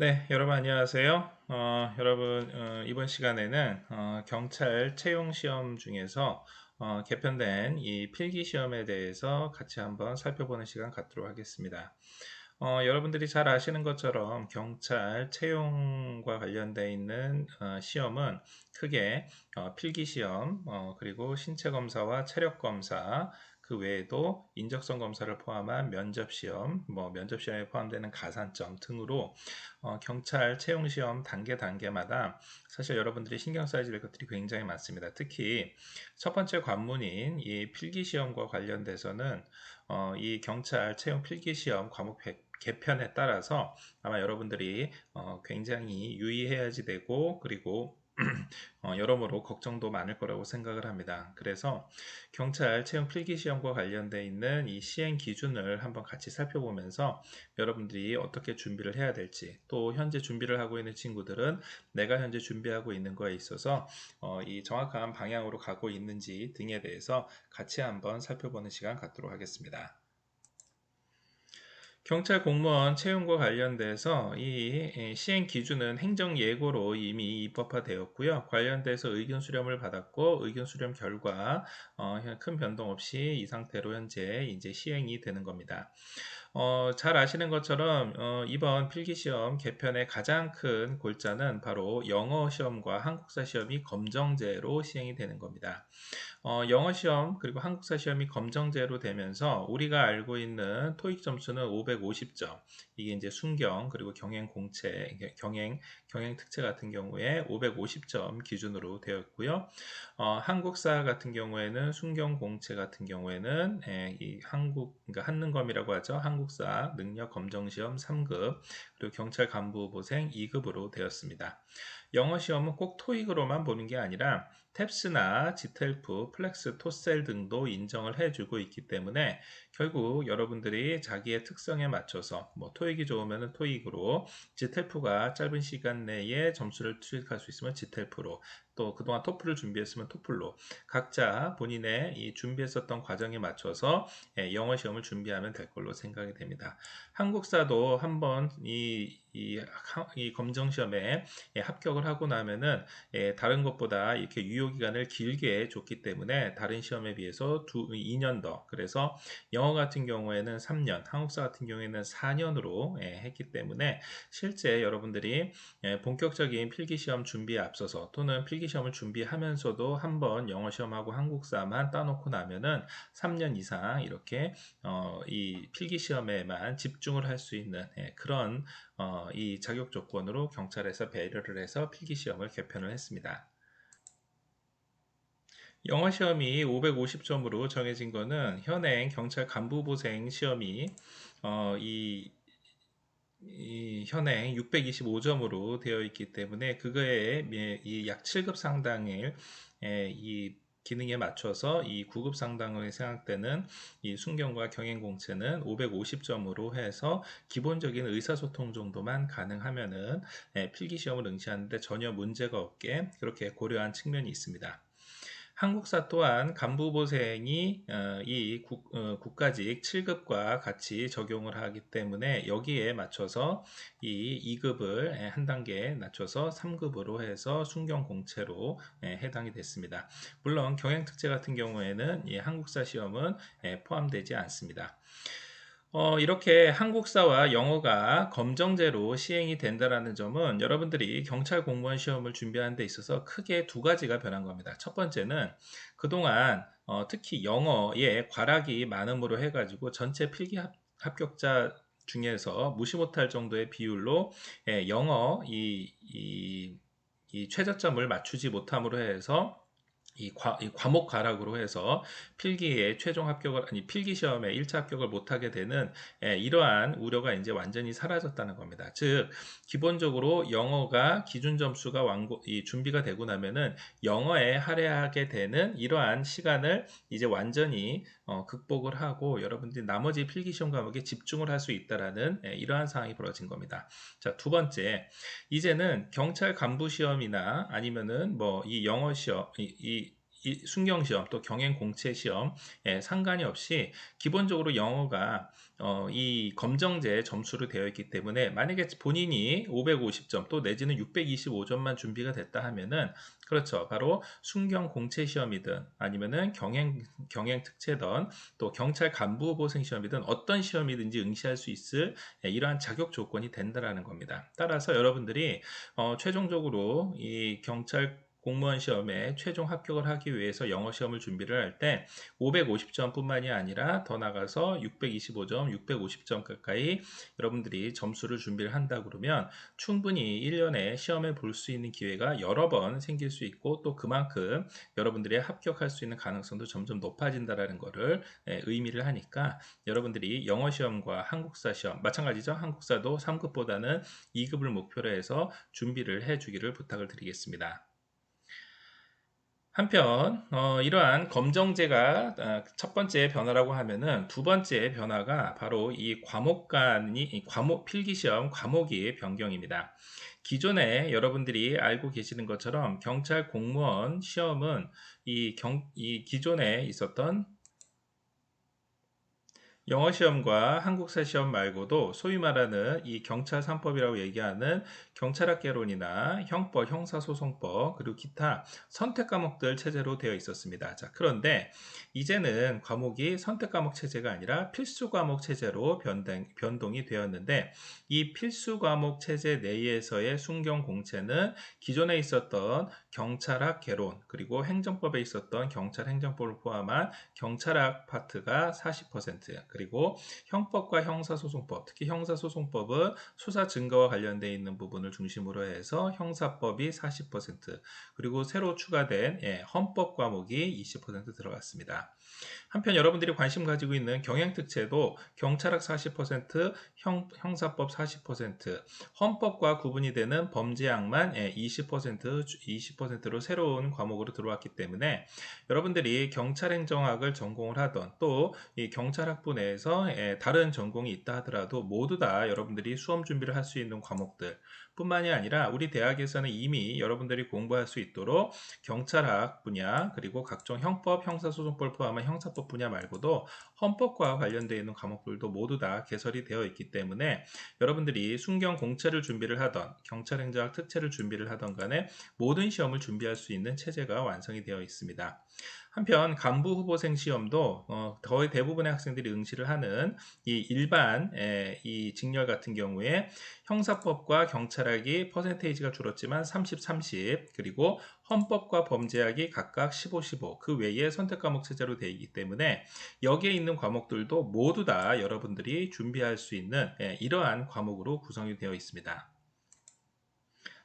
네, 여러분 안녕하세요. 어, 여러분 어, 이번 시간에는 어, 경찰 채용 시험 중에서 어, 개편된 이 필기 시험에 대해서 같이 한번 살펴보는 시간 갖도록 하겠습니다. 어, 여러분들이 잘 아시는 것처럼 경찰 채용과 관련되어 있는 어, 시험은 크게 필기 시험 그리고 신체 검사와 체력 검사 그 외에도 인적성 검사를 포함한 면접 시험, 뭐 면접 시험에 포함되는 가산점 등으로 어, 경찰 채용 시험 단계 단계마다 사실 여러분들이 신경 써야 될 것들이 굉장히 많습니다. 특히 첫 번째 관문인 이 필기 시험과 관련돼서는 어, 이 경찰 채용 필기 시험 과목 개편에 따라서 아마 여러분들이 어, 굉장히 유의해야지 되고 그리고 어, 여러모로 걱정도 많을 거라고 생각을 합니다. 그래서 경찰 채용 필기 시험과 관련되어 있는 이 시행 기준을 한번 같이 살펴보면서 여러분들이 어떻게 준비를 해야 될지 또 현재 준비를 하고 있는 친구들은 내가 현재 준비하고 있는 거에 있어서 어, 이 정확한 방향으로 가고 있는지 등에 대해서 같이 한번 살펴보는 시간 갖도록 하겠습니다. 경찰 공무원 채용과 관련돼서 이 시행 기준은 행정 예고로 이미 입법화되었고요. 관련돼서 의견 수렴을 받았고 의견 수렴 결과 어, 큰 변동 없이 이 상태로 현재 이제 시행이 되는 겁니다. 어, 잘 아시는 것처럼 어, 이번 필기시험 개편의 가장 큰 골자는 바로 영어 시험과 한국사 시험이 검정제로 시행이 되는 겁니다. 어, 영어 시험 그리고 한국사 시험이 검정제로 되면서 우리가 알고 있는 토익 점수는 550점. 이게 이제 순경 그리고 경행 공채, 경행 경행 특채 같은 경우에 550점 기준으로 되어 있고요. 어, 한국사 같은 경우에는 순경 공채 같은 경우에는 예, 이 한국 그러니까 한능검이라고 하죠. 한 국사 능력 검정 시험 3급 그리고 경찰 간부 보생 2급으로 되었습니다. 영어 시험은 꼭 토익으로만 보는 게 아니라 탭스나 지텔프, 플렉스, 토셀 등도 인정을 해주고 있기 때문에 결국 여러분들이 자기의 특성에 맞춰서 뭐 토익이 좋으면 토익으로 지텔프가 짧은 시간 내에 점수를 투입할 수 있으면 지텔프로 또 그동안 토플을 준비했으면 토플로 각자 본인의 이 준비했었던 과정에 맞춰서 예, 영어 시험을 준비하면 될 걸로 생각이 됩니다. 한국사도 한번 이, que 이, 이 검정 시험에 예, 합격을 하고 나면은 예, 다른 것보다 이렇게 유효 기간을 길게 줬기 때문에 다른 시험에 비해서 두, 2년 더. 그래서 영어 같은 경우에는 3년, 한국사 같은 경우에는 4년으로 했기 때문에 실제 여러분들이 본격적인 필기 시험 준비에 앞서서 또는 필기 시험을 준비하면서도 한번 영어 시험하고 한국사만 따놓고 나면은 3년 이상 이렇게 어, 이 필기 시험에만 집중을 할 수 있는 예, 그런 어, 이 자격 조건으로 경찰에서 배려를 해서 필기 시험을 개편을 했습니다. 영어 시험이 550점으로 정해진 것은 현행 경찰 간부보생 시험이 어, 이 이 현행 625점으로 되어 있기 때문에 그거에 약 7급 상당의 이 기능에 맞춰서 이 9급 상당의 생각되는 이 순경과 경행 공채는 550점으로 해서 기본적인 의사소통 정도만 가능하면은 필기 시험을 응시하는데 전혀 문제가 없게 그렇게 고려한 측면이 있습니다. 한국사 또한 간부보생이 어, 이 국, 어, 가직 7급과 같이 적용을 하기 때문에 여기에 맞춰서 이 2급을 한 단계 낮춰서 3급으로 해서 순경공채로 해당이 됐습니다. 물론 경영특채 같은 경우에는 이 한국사 시험은 포함되지 않습니다. 어, 이렇게 한국사와 영어가 검정제로 시행이 된다는 점은 여러분들이 경찰 공무원 시험을 준비하는 데 있어서 크게 두 가지가 변한 겁니다. 첫 번째는 그동안 어, 특히 영어에 과락이 많음으로 해가지고 전체 필기 합, 합격자 중에서 무시 못할 정도의 비율로 예, 영어 이, 이, 이 최저점을 맞추지 못함으로 해서 이, 과, 이 과목 가락으로 해서 필기에 최종 합격을 아니 필기 시험에 1차 합격을 못하게 되는 에, 예, 이러한 우려가 이제 완전히 사라졌다는 겁니다. 즉 기본적으로 영어가 기준 점수가 완고 이 준비가 되고 나면은 영어에 할애하게 되는 이러한 시간을 이제 완전히 어, 극복을 하고 여러분들이 나머지 필기 시험 과목에 집중을 할 수 있다라는 에, 예, 이러한 상황이 벌어진 겁니다. 자 두 번째 이제는 경찰 간부 시험이나 아니면은 뭐 이 영어 시험 이, 이이 순경 시험 또 경행 공채 시험 에 상관이 없이 기본적으로 영어가 어, 이 검정제 점수로 되어 있기 때문에 만약에 본인이 550점 또 내지는 625점만 준비가 됐다 하면은 그렇죠. 바로 순경 공채 시험이든 아니면은 경행 경행 특채든 또 경찰 간부 후보생 시험이든 어떤 시험이든지 응시할 수 있을 예, 이러한 자격 조건이 된다라는 겁니다. 따라서 여러분들이 어, 최종적으로 이 경찰 공무원 시험에 최종 합격을 하기 위해서 영어 시험을 준비를 할 때 550점 뿐만이 아니라 더 나가서 625점, 650점 가까이 여러분들이 점수를 준비를 한다 그러면 충분히 1년에 시험에 볼 수 있는 기회가 여러 번 생길 수 있고 또 그만큼 여러분들이 합격할 수 있는 가능성도 점점 높아진다라는 것을 예, 의미를 하니까 여러분들이 영어 시험과 한국사 시험 마찬가지죠. 한국사도 3급보다는 2급을 목표로 해서 준비를 해 주기를 부탁을 드리겠습니다. 한편 어, 이러한 검정제가 어, 첫 번째 변화라고 하면은 두 번째 변화가 바로 이 과목 간이 이 과목 필기 시험 과목이 변경입니다. 기존에 여러분들이 알고 계시는 것처럼 경찰 공무원 시험은 이, 경, 이 기존에 있었던 영어 시험과 한국사 시험 말고도 소위 말하는 이 경찰 3법이라고 얘기하는 경찰학개론이나 형법, 형사소송법, 그리고 기타 선택 과목들 체제로 되어 있었습니다. 자, 그런데 이제는 과목이 선택 과목 체제가 아니라 필수 과목 체제로 변동, 변동이 되었는데 이 필수 과목 체제 내에서의 순경 공채는 기존에 있었던 경찰학 개론 그리고 행정법에 있었던 경찰 행정법을 포함한 경찰학 파트가 40% 그리고 형법과 형사소송법 특히 형사소송법은 수사 증거와 관련되어 있는 부분을 부분을 중심으로 해서 형사법이 40% 그리고 새로 추가된 예, 헌법 과목이 20% 들어갔습니다. 한편 여러분들이 관심 가지고 있는 경영특채도 경찰학 40%, 형, 형사법 40%, 헌법과 구분이 되는 범죄학만 20% 20%로 새로운 과목으로 들어왔기 때문에 여러분들이 경찰행정학을 전공을 하던 또 이 경찰학부 내에서 예, 다른 전공이 있다 하더라도 모두 다 여러분들이 수험 준비를 할 수 있는 과목들 뿐만이 아니라 우리 대학에서는 이미 여러분들이 공부할 수 있도록 경찰학 분야 그리고 각종 형법, 형사소송법을 포함한 형사법 분야 말고도 헌법과 관련되어 있는 과목들도 모두 다 개설이 되어 있기 때문에 여러분들이 순경 공채를 준비를 하던 경찰행정학 특채를 준비를 하던 간에 모든 시험을 준비할 수 있는 체제가 완성이 되어 있습니다. 한편 간부 후보생 시험도 어, 거의 대부분의 학생들이 응시를 하는 이 일반 에, 이 직렬 같은 경우에 형사법과 경찰학이 퍼센테이지가 줄었지만 30, 30 그리고 헌법과 범죄학이 각각 15, 15 그 외에 선택 과목 체제로 되어 있기 때문에 여기에 있는 과목들도 모두 다 여러분들이 준비할 수 있는 에, 이러한 과목으로 구성이 되어 있습니다.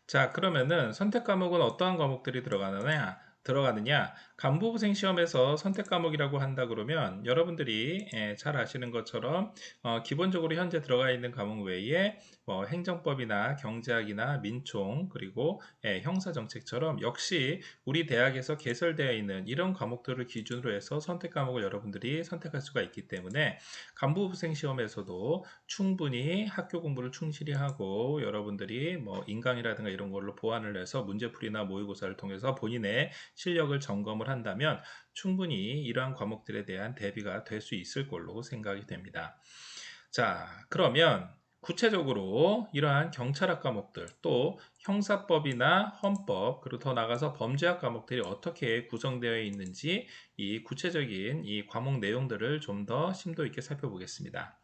자 그러면은 선택 과목은 어떠한 과목들이 들어가느냐 들어가느냐 간부부생 시험에서 선택 과목이라고 한다 그러면 여러분들이 예, 잘 아시는 것처럼 어, 기본적으로 현재 들어가 있는 과목 외에 뭐 행정법이나 경제학이나 민총 그리고 예, 형사정책처럼 역시 우리 대학에서 개설되어 있는 이런 과목들을 기준으로 해서 선택 과목을 여러분들이 선택할 수가 있기 때문에 간부부생 시험에서도 충분히 학교 공부를 충실히 하고 여러분들이 뭐 인강이라든가 이런 걸로 보완을 해서 문제풀이나 모의고사를 통해서 본인의 실력을 점검을 한다면 충분히 이러한 과목들에 대한 대비가 될 수 있을 걸로 생각이 됩니다. 자, 그러면 구체적으로 이러한 경찰학 과목들 또 형사법이나 헌법 그리고 더 나가서 범죄학 과목들이 어떻게 구성되어 있는지 이 구체적인 이 과목 내용들을 좀 더 심도 있게 살펴보겠습니다.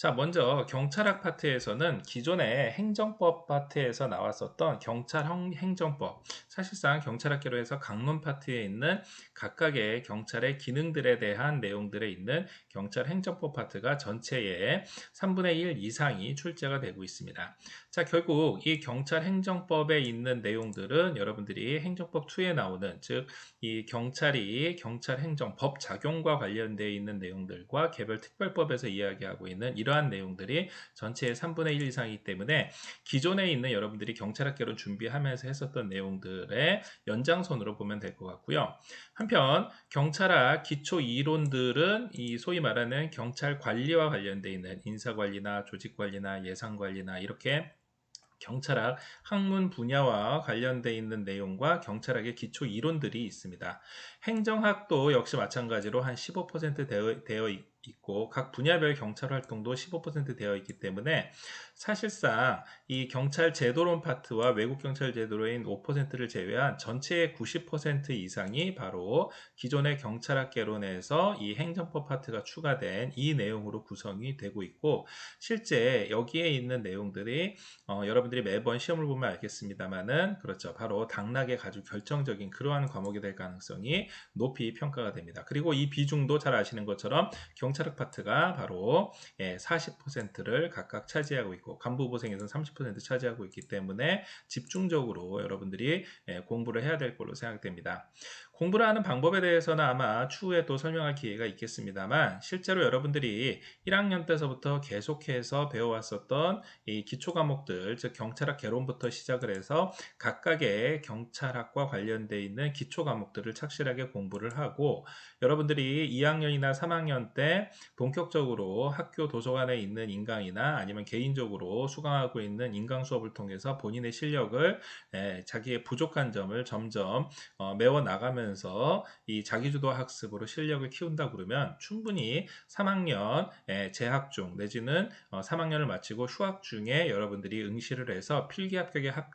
자, 먼저 경찰학 파트에서는 기존의 행정법 파트에서 나왔었던 경찰 행정법, 사실상 경찰학계로 해서 강론 파트에 있는 각각의 경찰의 기능들에 대한 내용들에 있는 경찰 행정법 파트가 전체의 3분의 1 이상이 출제가 되고 있습니다. 자, 결국 이 경찰 행정법에 있는 내용들은 여러분들이 행정법 2에 나오는 즉 이 경찰이 경찰 행정법 작용과 관련되어 있는 내용들과 개별 특별법에서 이야기하고 있는 이런 이러한 내용들이 전체의 3분의 1 이상이기 때문에 기존에 있는 여러분들이 경찰학개론 준비하면서 했었던 내용들의 연장선으로 보면 될 것 같고요. 한편 경찰학 기초 이론들은 이 소위 말하는 경찰 관리와 관련되어 있는 인사 관리나 조직 관리나 예산 관리나 이렇게 경찰학 학문 분야와 관련돼 있는 내용과 경찰학의 기초 이론들이 있습니다. 행정학도 역시 마찬가지로 한 15% 되어, 되어 있고 각 분야별 경찰 활동도 15% 되어 있기 때문에 사실상 이 경찰 제도론 파트와 외국 경찰 제도로인 5%를 제외한 전체의 90% 이상이 바로 기존의 경찰학개론에서 이 행정법 파트가 추가된 이 내용으로 구성이 되고 있고 실제 여기에 있는 내용들이 어, 여러분들이 매번 시험을 보면 알겠습니다만은 그렇죠 바로 당락에 아주 결정적인 그러한 과목이 될 가능성이 높이 평가가 됩니다. 그리고 이 비중도 잘 아시는 것처럼 경 찰학 파트가 바로 40%를 예, 각각 차지하고 있고 간부보생에서는 30% 차지하고 있기 때문에 집중적으로 여러분들이 예, 공부를 해야 될 걸로 생각됩니다. 공부를 하는 방법에 대해서는 아마 추후에 또 설명할 기회가 있겠습니다만 실제로 여러분들이 1학년 때서부터 계속해서 배워왔었던 이 기초 과목들 즉 경찰학 개론부터 시작을 해서 각각의 경찰학과 관련되어 있는 기초 과목들을 착실하게 공부를 하고 여러분들이 2학년이나 3학년 때 본격적으로 학교 도서관에 있는 인강이나 아니면 개인적으로 수강하고 있는 인강 수업을 통해서 본인의 실력을 예, 자기의 부족한 점을 점점 어, 메워 나가면서 하면서 이 자기주도 학습으로 실력을 키운다 그러면 충분히 3학년 재학 중 내지는 3학년을 어, 마치고 휴학 중에 여러분들이 응시를 해서 필기 합격에 합,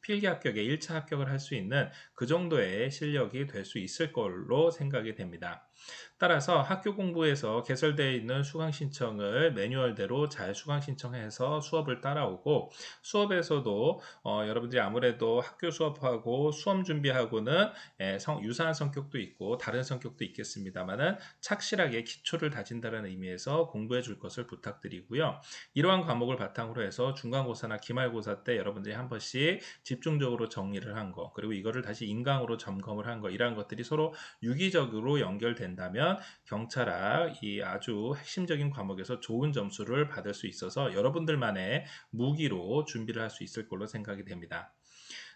필기 합격에 1차 합격을 할 수 있는 그 정도의 실력이 될 수 있을 걸로 생각이 됩니다. 따라서 학교 공부에서 개설되어 있는 수강 신청을 매뉴얼대로 잘 수강 신청해서 수업을 따라오고 수업에서도 어, 여러분들이 아무래도 학교 수업하고 수험 준비하고는 예, 성, 유사한 성격도 있고 다른 성격도 있겠습니다만은 착실하게 기초를 다진다는 의미에서 공부해 줄 것을 부탁드리고요. 이러한 과목을 바탕으로 해서 중간고사나 기말고사 때 여러분들이 한 번씩 집중적으로 정리를 한 거, 그리고 이거를 다시 인강으로 점검을 한 거, 이러한 것들이 서로 유기적으로 연결 된다면 경찰학 이 아주 핵심적인 과목에서 좋은 점수를 받을 수 있어서 여러분들만의 무기로 준비를 할 수 있을 걸로 생각이 됩니다.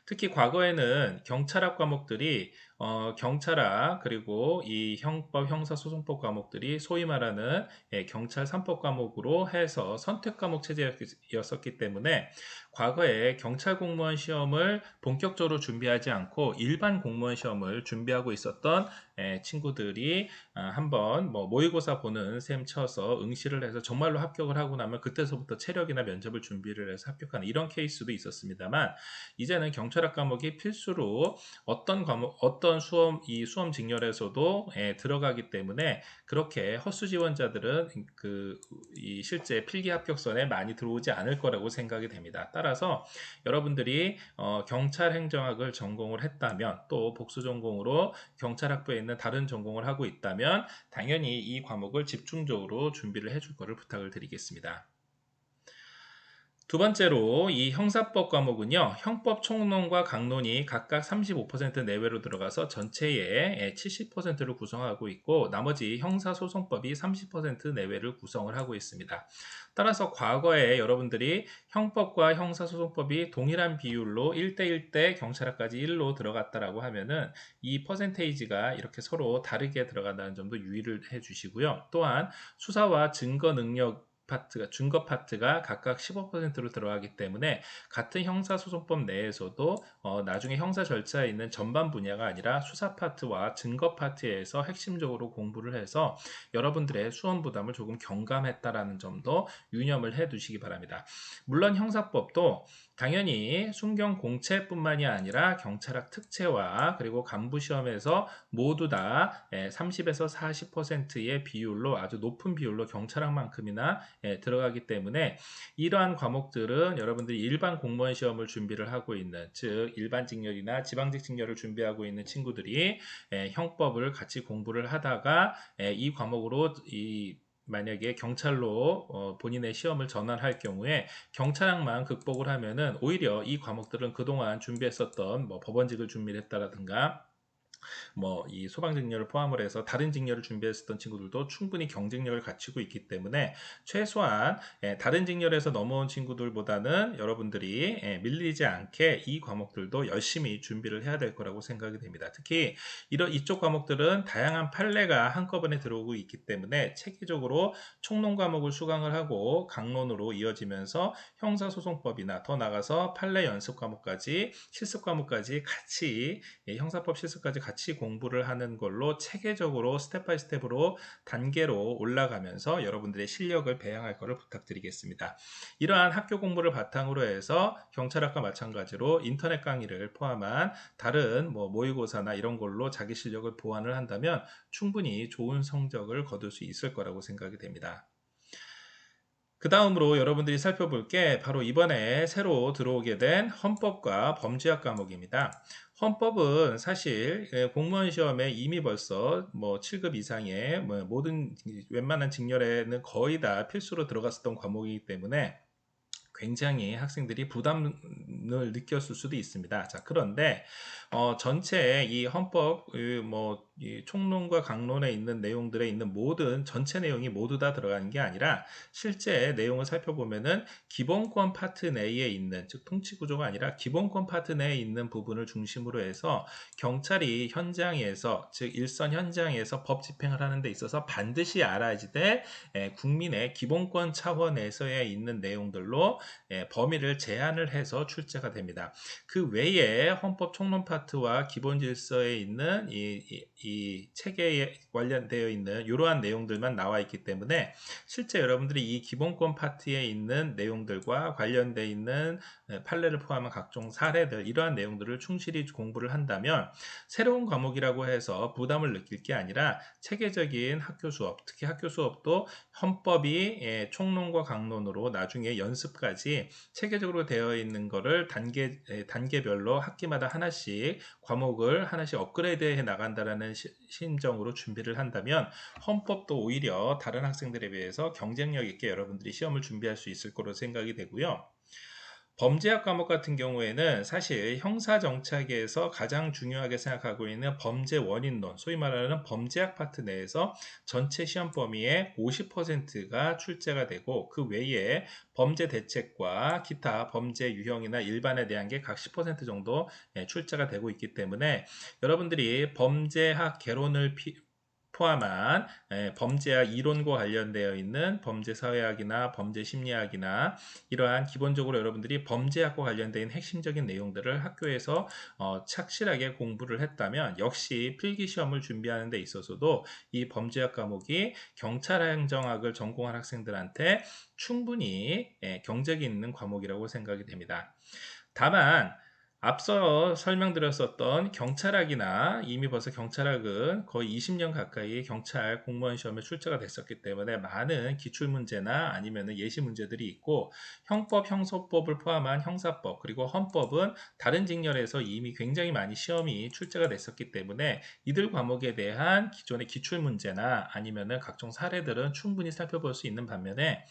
특히 과거에는 경찰학 과목들이 어, 경찰학 그리고 이 형법, 형사소송법 과목들이 소위 말하는 예, 경찰 3법 과목으로 해서 선택 과목 체제였었기 때문에 과거에 경찰 공무원 시험을 본격적으로 준비하지 않고 일반 공무원 시험을 준비하고 있었던 예, 친구들이 아, 한번 뭐 모의고사 보는 셈 쳐서 응시를 해서 정말로 합격을 하고 나면 그때서부터 체력이나 면접을 준비를 해서 합격하는 이런 케이스도 있었습니다만 이제는 경찰학 과목이 필수로 어떤 과목 어떤 수험 이 수험 직렬에서도 예, 들어가기 때문에 그렇게 헛수 지원자들은 그 이 실제 필기 합격선에 많이 들어오지 않을 거라고 생각이 됩니다. 따라서 여러분들이 어, 경찰 행정학을 전공을 했다면 또 복수 전공으로 경찰 학부에 있는 다른 전공을 하고 있다면 당연히 이 과목을 집중적으로 준비를 해줄 것을 부탁을 드리겠습니다. 두 번째로 이 형사법 과목은요. 형법 총론과 강론이 각각 35% 내외로 들어가서 전체의 70%를 구성하고 있고 나머지 형사소송법이 30% 내외를 구성을 하고 있습니다. 따라서 과거에 여러분들이 형법과 형사소송법이 동일한 비율로 1대1대 경찰학까지 1로 들어갔다라고 하면은 이 퍼센테이지가 이렇게 서로 다르게 들어간다는 점도 유의를 해 주시고요. 또한 수사와 증거 능력 파트가 준거 파트가 각각 15%로 들어가기 때문에 같은 형사소송법 내에서도 어, 나중에 형사 절차에 있는 전반 분야가 아니라 수사 파트와 증거 파트에서 핵심적으로 공부를 해서 여러분들의 수험 부담을 조금 경감했다라는 점도 유념을 해 두시기 바랍니다. 물론 형사법도 당연히 순경 공채뿐만이 아니라 경찰학 특채와 그리고 간부 시험에서 모두 다 30에서 예, 40%의 비율로 아주 높은 비율로 경찰학만큼이나 예, 들어가기 때문에 이러한 과목들은 여러분들이 일반 공무원 시험을 준비를 하고 있는 즉 일반 직렬이나 지방직 직렬을 준비하고 있는 친구들이 예, 형법을 같이 공부를 하다가 이 과목으로 이 만약에 경찰로 어, 본인의 시험을 전환할 경우에 경찰학만 극복을 하면은 오히려 이 과목들은 그동안 준비했었던 뭐 법원직을 준비했다라든가 뭐 이 소방직렬을 포함을 해서 다른 직렬을 준비했었던 친구들도 충분히 경쟁력을 갖추고 있기 때문에 최소한 예, 다른 직렬에서 넘어온 친구들보다는 여러분들이 예, 밀리지 않게 이 과목들도 열심히 준비를 해야 될 거라고 생각이 됩니다. 특히 이런 이쪽 과목들은 다양한 판례가 한꺼번에 들어오고 있기 때문에 체계적으로 총론 과목을 수강을 하고 강론으로 이어지면서 형사소송법이나 더 나가서 판례 연습 과목까지 실습 과목까지 같이 예, 형사법 실습까지 같이 공부를 하는 걸로 체계적으로 스텝 바이 스텝으로 단계로 올라가면서 여러분들의 실력을 배양할 것을 부탁드리겠습니다. 이러한 학교 공부를 바탕으로 해서 경찰학과 마찬가지로 인터넷 강의를 포함한 다른 뭐 모의고사나 이런 걸로 자기 실력을 보완을 한다면 충분히 좋은 성적을 거둘 수 있을 거라고 생각이 됩니다. 그 다음으로 여러분들이 살펴볼 게 바로 이번에 새로 들어오게 된 헌법과 범죄학 과목입니다. 헌법은 사실 예, 공무원 시험에 이미 벌써 뭐 7급 이상의 뭐 모든 웬만한 직렬에는 거의 다 필수로 들어갔었던 과목이기 때문에 굉장히 학생들이 부담을 느꼈을 수도 있습니다. 자, 그런데 어, 전체 이 헌법 그뭐 총론과 강론에 있는 내용들에 있는 모든 전체 내용이 모두 다 들어가는 게 아니라 실제 내용을 살펴보면은 기본권 파트 내에 있는 즉 통치 구조가 아니라 기본권 파트 내에 있는 부분을 중심으로 해서 경찰이 현장에서 즉 일선 현장에서 법 집행을 하는 데 있어서 반드시 알아야 될 국민의 기본권 차원에서의 있는 내용들로 예, 범위를 제한을 해서 출제가 됩니다. 그 외에 헌법 총론 파트와 기본 질서에 있는 이, 이, 이 체계에 관련되어 있는 이러한 내용들만 나와 있기 때문에 실제 여러분들이 이 기본권 파트에 있는 내용들과 관련되어 있는 예, 판례를 포함한 각종 사례들 이러한 내용들을 충실히 공부를 한다면 새로운 과목이라고 해서 부담을 느낄 게 아니라 체계적인 학교 수업 특히 학교 수업도 헌법이 예, 총론과 강론으로 나중에 연습까지 체계적으로 되어 있는 것을 단계 예, 단계별로 학기마다 하나씩 과목을 하나씩 업그레이드해 나간다라는 심정으로 준비를 한다면 헌법도 오히려 다른 학생들에 비해서 경쟁력 있게 여러분들이 시험을 준비할 수 있을 거로 생각이 되고요. 범죄학 과목 같은 경우에는 사실 형사정착에서 가장 중요하게 생각하고 있는 범죄 원인론, 소위 말하는 범죄학 파트 내에서 전체 시험 범위의 50%가 출제가 되고 그 외에 범죄 대책과 기타 범죄 유형이나 일반에 대한 게 각 10% 정도 예, 출제가 되고 있기 때문에 여러분들이 범죄학 개론을 피, 포함한 예, 범죄학 이론과 관련되어 있는 범죄 사회학이나 범죄 심리학이나 이러한 기본적으로 여러분들이 범죄학과 관련된 핵심적인 내용들을 학교에서 어, 착실하게 공부를 했다면 역시 필기 시험을 준비하는 데 있어서도 이 범죄학 과목이 경찰 행정학을 전공한 학생들한테 충분히 예, 경쟁이 있는 과목이라고 생각이 됩니다. 다만 앞서 설명드렸었던 경찰학이나 이미 벌써 경찰학은 거의 20년 가까이 경찰 공무원 시험에 출제가 됐었기 때문에 많은 기출 문제나 아니면 예시 문제들이 있고 형법, 형소법을 포함한 형사법 그리고 헌법은 다른 직렬에서 이미 굉장히 많이 시험이 출제가 됐었기 때문에 이들 과목에 대한 기존의 기출 문제나 아니면 각종 사례들은 충분히 살펴볼 수 있는 반면에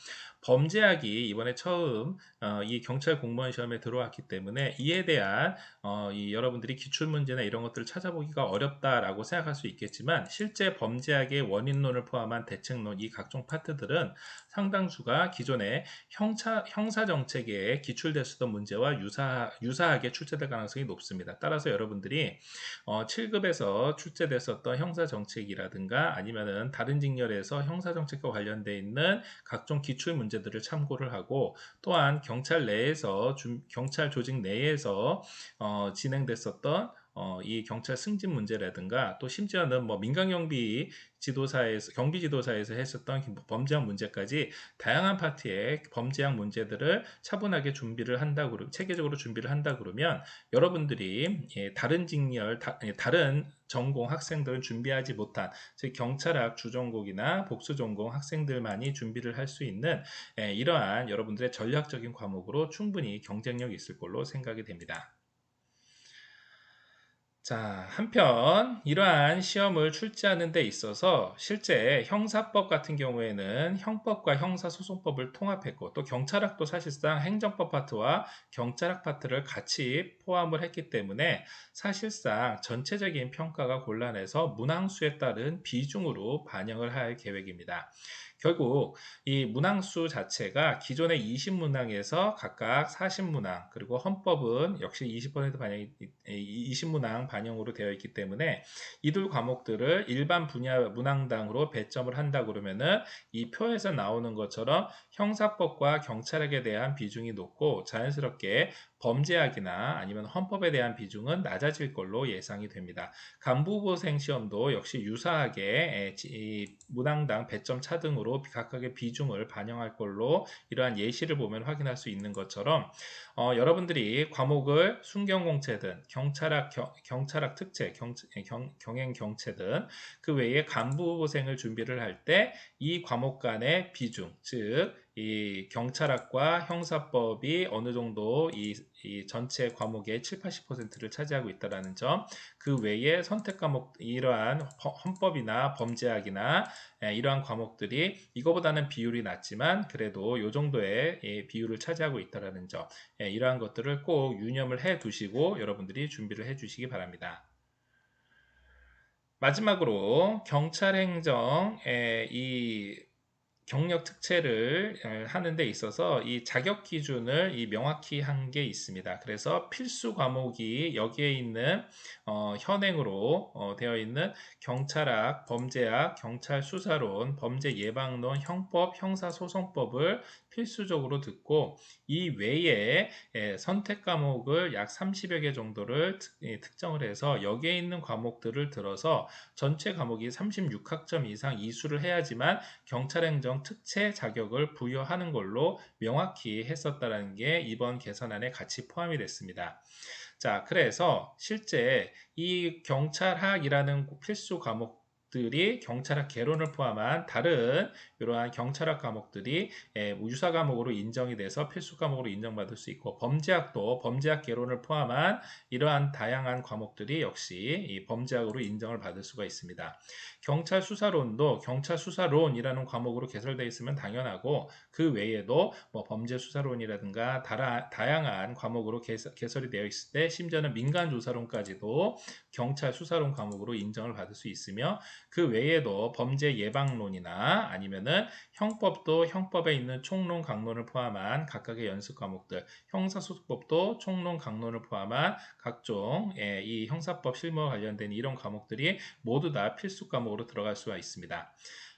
범죄학이 이번에 처음 어, 이 경찰 공무원 시험에 들어왔기 때문에 이에 대한 어, 이 여러분들이 기출 문제나 이런 것들을 찾아보기가 어렵다라고 생각할 수 있겠지만 실제 범죄학의 원인론을 포함한 대책론 이 각종 파트들은 상당수가 기존의 형사 형사 정책에 기출됐었던 문제와 유사 유사하게 출제될 가능성이 높습니다. 따라서 여러분들이 어, 7급에서 출제됐었던 형사 정책이라든가 아니면은 다른 직렬에서 형사 정책과 관련돼 있는 각종 기출 문제 문제들을 참고를 하고 또한 경찰 내에서 경찰 조직 내에서 어, 진행됐었던 어, 이 경찰 승진 문제라든가 또 심지어는 뭐 민간 경비 지도사에서 경비 지도사에서 했었던 범죄학 문제까지 다양한 파트의 범죄학 문제들을 차분하게 준비를 한다 고 체계적으로 준비를 한다 그러면 여러분들이 예, 다른 직렬 다, 예, 른 전공 학생들은 준비하지 못한 즉 경찰학 주전공이나 복수 전공 학생들만이 준비를 할 수 있는 예, 이러한 여러분들의 전략적인 과목으로 충분히 경쟁력이 있을 걸로 생각이 됩니다. 자, 한편 이러한 시험을 출제하는 데 있어서 실제 형사법 같은 경우에는 형법과 형사소송법을 통합했고 또 경찰학도 사실상 행정법 파트와 경찰학 파트를 같이 포함을 했기 때문에 사실상 전체적인 평가가 곤란해서 문항수에 따른 비중으로 반영을 할 계획입니다. 결국 이 문항수 자체가 기존의 20문항에서 각각 40문항 그리고 헌법은 역시 20% 반영이 20문항 반영으로 되어 있기 때문에 이둘 과목들을 일반 분야 문항당으로 배점을 한다 그러면은 이 표에서 나오는 것처럼 형사법과 경찰학에 대한 비중이 높고 자연스럽게 범죄학이나 아니면 헌법에 대한 비중은 낮아질 걸로 예상이 됩니다. 간부고생 시험도 역시 유사하게 문항당 배점 차 등으로 각각의 비중을 반영할 걸로 이러한 예시를 보면 확인할 수 있는 것처럼 어, 여러분들이 과목을 순경공채든 경찰학 경, 찰학 특채 경, 경 행 경채든 그 외에 간부고생을 준비를 할 때 이 과목 간의 비중 즉 이 경찰학과 형사법이 어느 정도 이, 이 전체 과목의 7, 80%를 차지하고 있다는 점, 그 외에 선택 과목 이러한 헌법이나 범죄학이나 이러한 과목들이 이거보다는 비율이 낮지만 그래도 이 정도의 비율을 차지하고 있다는 점, 이러한 것들을 꼭 유념을 해 두시고 여러분들이 준비를 해 주시기 바랍니다. 마지막으로 경찰 행정의 이 경력 특채를 하는 데 있어서 이 자격 기준을 이 명확히 한 게 있습니다. 그래서 필수 과목이 여기에 있는 어, 현행으로 어, 되어 있는 경찰학, 범죄학, 경찰 수사론, 범죄 예방론, 형법, 형사소송법을 필수적으로 듣고 이 외에 예, 선택 과목을 약 30여 개 정도를 예, 특정을 해서 여기에 있는 과목들을 들어서 전체 과목이 36학점 이상 이수를 해야지만 경찰행정 특채 자격을 부여하는 걸로 명확히 했었다는 게 이번 개선안에 같이 포함이 됐습니다. 자, 그래서 실제 이 경찰학이라는 필수 과목 들이 경찰학 개론을 포함한 다른 이러한 경찰학 과목들이 예, 유사 과목으로 인정이 돼서 필수 과목으로 인정받을 수 있고 범죄학도 범죄학 개론을 포함한 이러한 다양한 과목들이 역시 범죄학으로 인정을 받을 수가 있습니다. 경찰 수사론도 경찰 수사론이라는 과목으로 개설되어 있으면 당연하고 그 외에도 뭐 범죄 수사론이라든가 다라, 다양한 과목으로 개설, 개설이 되어 있을 때 심지어는 민간 조사론까지도 경찰 수사론 과목으로 인정을 받을 수 있으며 그 외에도 범죄 예방론이나 아니면은 형법도 형법에 있는 총론 강론을 포함한 각각의 연습 과목들, 형사소송법도 총론 강론을 포함한 각종 예, 이 형사법 실무와 관련된 이런 과목들이 모두 다 필수 과목으로 들어갈 수가 있습니다.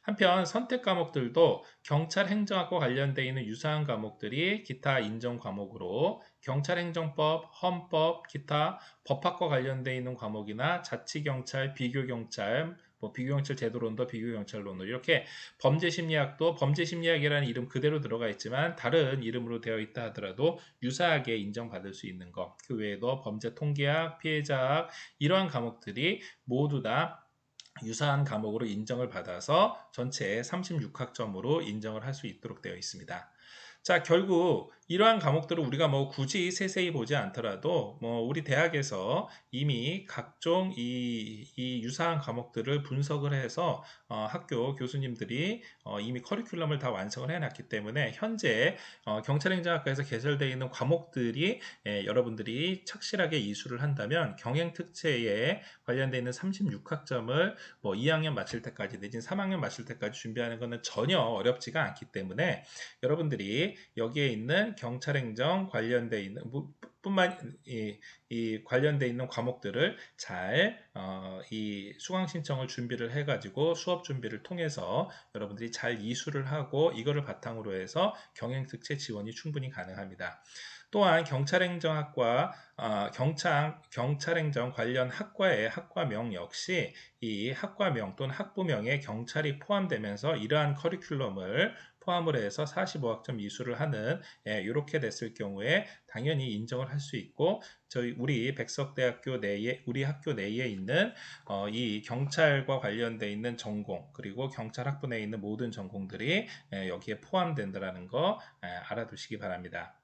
한편 선택 과목들도 경찰 행정학과 관련되어 있는 유사한 과목들이 기타 인정 과목으로 경찰행정법, 헌법, 기타 법학과 관련되어 있는 과목이나 자치경찰, 비교경찰, 뭐 비교경찰 제도론도 비교경찰론도 이렇게 범죄 심리학도 범죄 심리학이라는 이름 그대로 들어가 있지만 다른 이름으로 되어 있다 하더라도 유사하게 인정받을 수 있는 것. 그 외에도 범죄 통계학, 피해자학 이러한 과목들이 모두 다 유사한 과목으로 인정을 받아서 전체 36학점으로 인정을 할 수 있도록 되어 있습니다. 자, 결국 이러한 과목들을 우리가 뭐 굳이 세세히 보지 않더라도 뭐 우리 대학에서 이미 각종 이, 이 유사한 과목들을 분석을 해서 어, 학교 교수님들이 어, 이미 커리큘럼을 다 완성을 해놨기 때문에 현재 어, 경찰행정학과에서 개설되어 있는 과목들이 예, 여러분들이 착실하게 이수를 한다면 경행특채에 관련되어 있는 36학점을 뭐 2학년 마칠 때까지 내진 3학년 마칠 때까지 준비하는 것은 전혀 어렵지가 않기 때문에 여러분들이 여기에 있는 경찰 행정 관련돼 있는 뿐만 이, 이 관련돼 있는 과목들을 잘이 어, 수강 신청을 준비를 해가지고 수업 준비를 통해서 여러분들이 잘 이수를 하고 이거를 바탕으로 해서 경영 특채 지원이 충분히 가능합니다. 또한 경찰행정학과 어, 경찰 경찰행정 관련 학과의 학과명 역시 이 학과명 또는 학부명에 경찰이 포함되면서 이러한 커리큘럼을 포함을 해서 45학점 이수를 하는 예, 이렇게 됐을 경우에 당연히 인정을 할 수 있고 저희 우리 백석대학교 내에 우리 학교 내에 있는 어, 이 경찰과 관련돼 있는 전공 그리고 경찰 학부 내에 있는 모든 전공들이 예, 여기에 포함된다라는 거 예, 알아두시기 바랍니다.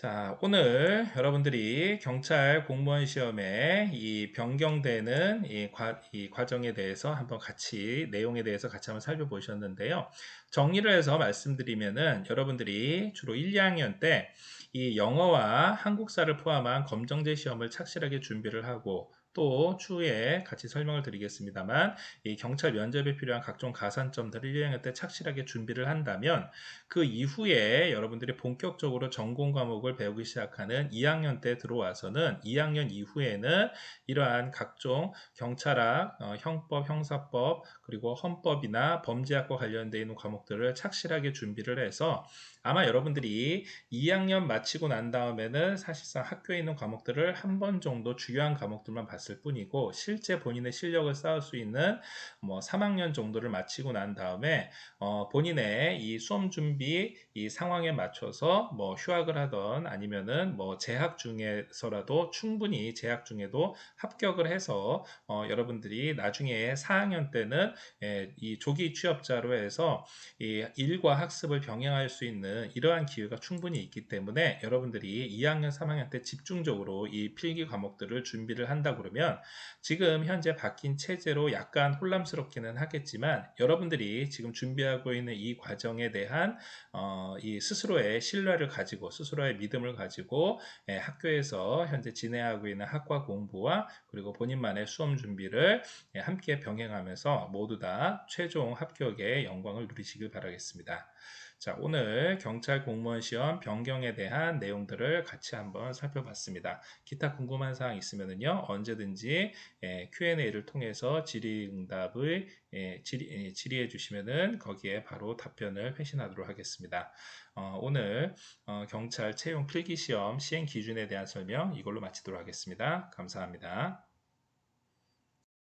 자, 오늘 여러분들이 경찰 공무원 시험에 이 변경되는 이, 과, 이 과정에 대해서 한번 같이 내용에 대해서 같이 한번 살펴보셨는데요. 정리를 해서 말씀드리면은 여러분들이 주로 1, 2학년 때 이 영어와 한국사를 포함한 검정제 시험을 착실하게 준비를 하고 또 추후에 같이 설명을 드리겠습니다만 이 경찰 면접에 필요한 각종 가산점들을 1학년 때 착실하게 준비를 한다면 그 이후에 여러분들이 본격적으로 전공 과목을 배우기 시작하는 2학년 때 들어와서는 2학년 이후에는 이러한 각종 경찰학, 어, 형법, 형사법 그리고 헌법이나 범죄학과 관련되어 있는 과목들을 착실하게 준비를 해서 아마 여러분들이 2학년 마치고 난 다음에는 사실상 학교에 있는 과목들을 한 번 정도 주요한 과목들만 봤을 뿐이고 실제 본인의 실력을 쌓을 수 있는 뭐 3학년 정도를 마치고 난 다음에 어 본인의 이 수험 준비 이 상황에 맞춰서 뭐 휴학을 하던 아니면은 뭐 재학 중에서라도 충분히 재학 중에도 합격을 해서 어 여러분들이 나중에 4학년 때는 예, 이 조기 취업자로 해서 이 일과 학습을 병행할 수 있는 이러한 기회가 충분히 있기 때문에 여러분들이 2학년, 3학년 때 집중적으로 이 필기 과목들을 준비를 한다 그러면 지금 현재 바뀐 체제로 약간 혼란스럽기는 하겠지만 여러분들이 지금 준비하고 있는 이 과정에 대한 어, 이 스스로의 신뢰를 가지고 스스로의 믿음을 가지고 예, 학교에서 현재 진행하고 있는 학과 공부와 그리고 본인만의 수험 준비를 예, 함께 병행하면서 모두 다 최종 합격의 영광을 누리시길 바라겠습니다. 자, 오늘 경찰 공무원 시험 변경에 대한 내용들을 같이 한번 살펴봤습니다. 기타 궁금한 사항 있으면요 언제든지 예, Q&A를 통해서 질의응답을 예, 질의, 예, 질의해 주시면은 거기에 바로 답변을 회신하도록 하겠습니다. 어, 오늘 어, 경찰 채용 필기 시험 시행 기준에 대한 설명 이걸로 마치도록 하겠습니다. 감사합니다.